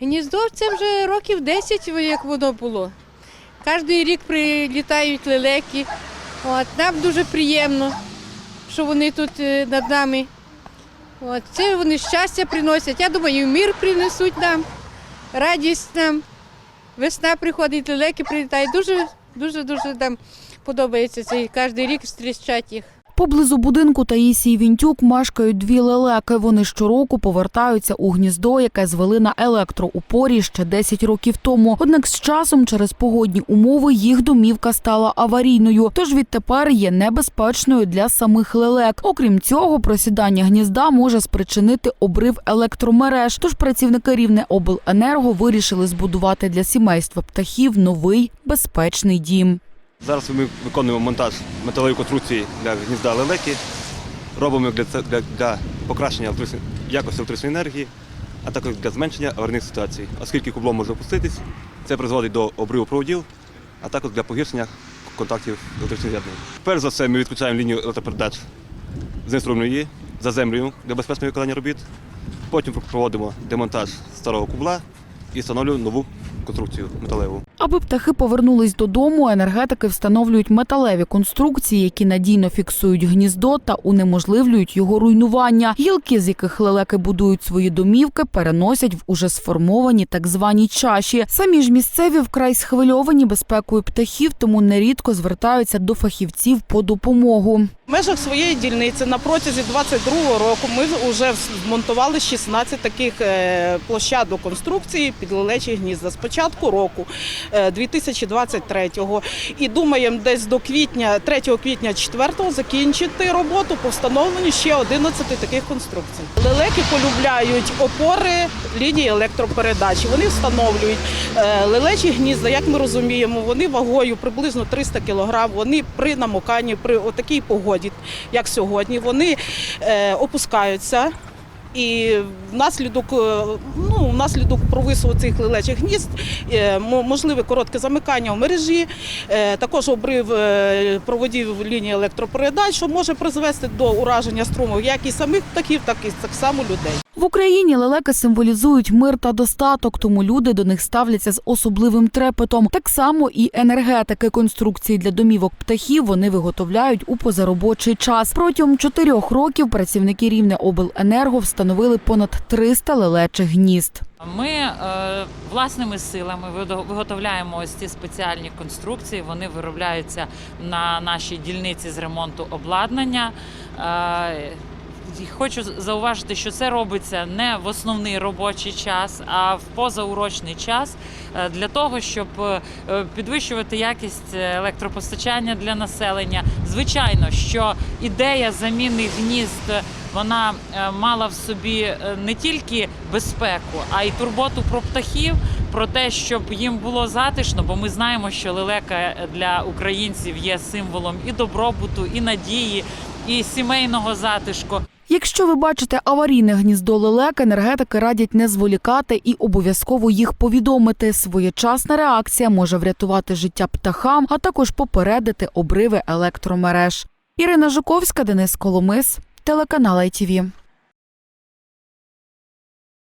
Гніздо це вже років 10, як воно було. Кожен рік прилітають лелеки. От, нам дуже приємно, що вони тут е, над нами. От, це вони щастя приносять. Я думаю, мир принесуть нам, радість нам. Весна приходить, лелеки прилітають. Дуже, дуже, дуже нам подобається цей кожен рік зустрічати їх. Поблизу будинку Таїсії Вінтюк мешкають дві лелеки. Вони щороку повертаються у гніздо, яке звели на електроупорі ще 10 років тому. Однак з часом через погодні умови їх домівка стала аварійною, тож відтепер є небезпечною для самих лелек. Окрім цього, просідання гнізда може спричинити обрив електромереж. Тож працівники рівне обленерго вирішили збудувати для сімейства птахів новий безпечний дім. Зараз ми виконуємо монтаж металевої конструкції для гнізда лелеки. Робимо для, для, для покращення якості електричної енергії, а також для зменшення аварійних ситуацій. Оскільки кубло може опуститись, це призводить до обриву проводів, а також для погіршення контактів електричних з'єднань. Перш за все, ми відключаємо лінію електропередач, заінструємо її, заземлюємо для безпечного виконання робіт. Потім проводимо демонтаж старого кубла і встановлюємо нову конструкцію металеву. Аби птахи повернулись додому, енергетики встановлюють металеві конструкції, які надійно фіксують гніздо та унеможливлюють його руйнування. Гілки, з яких лелеки будують свої домівки, переносять в уже сформовані так звані чаші. Самі ж місцеві вкрай схвильовані безпекою птахів, тому нерідко звертаються до фахівців по допомогу. В межах своєї дільниці на протязі 22 року ми вже змонтували 16 таких е, площадок конструкції під лелечі гнізда з початку року е, 2023-го. І думаємо десь до квітня, 3 квітня 4-го закінчити роботу по встановленню ще 11 таких конструкцій. Лелеки полюбляють опори лінії електропередачі. Вони встановлюють е, лелечі гнізда, як ми розуміємо, вони вагою приблизно 300 кг. Вони при намоканні, при отакій погоді, як сьогодні, вони е, опускаються. І внаслідок, е, ну, внаслідок провису цих лелечих гнізд е, можливе коротке замикання в мережі, також обрив проводів лінії електропередач, що може призвести до ураження струму як і самих птахів, так і так само людей. В Україні лелеки символізують мир та достаток, тому люди до них ставляться з особливим трепетом. Так само і енергетики конструкції для домівок птахів вони виготовляють у позаробочий час. Протягом чотирьох років працівники рівне обленерго встановили понад 300 лелечих гнізд. Ми е, власними силами виготовляємо ось ці спеціальні конструкції. Вони виробляються на нашій дільниці з ремонту обладнання. Е, Хочу зауважити, що це робиться не в основний робочий час, а в позаурочний час е, для того, щоб е, підвищувати якість електропостачання для населення. Звичайно, що ідея заміни гнізд вона е, мала в собі е, не тільки безпеку, а й турботу про птахів, про те, щоб їм було затишно, бо ми знаємо, що лелека для українців є символом і добробуту, і надії, і сімейного затишку. Якщо ви бачите аварійне гніздо лелек, енергетики радять не зволікати і обов'язково їх повідомити. Своєчасна реакція може врятувати життя птахам, а також попередити обриви електромереж. Ірина Жуковська, Денис Коломис, телеканал ITV.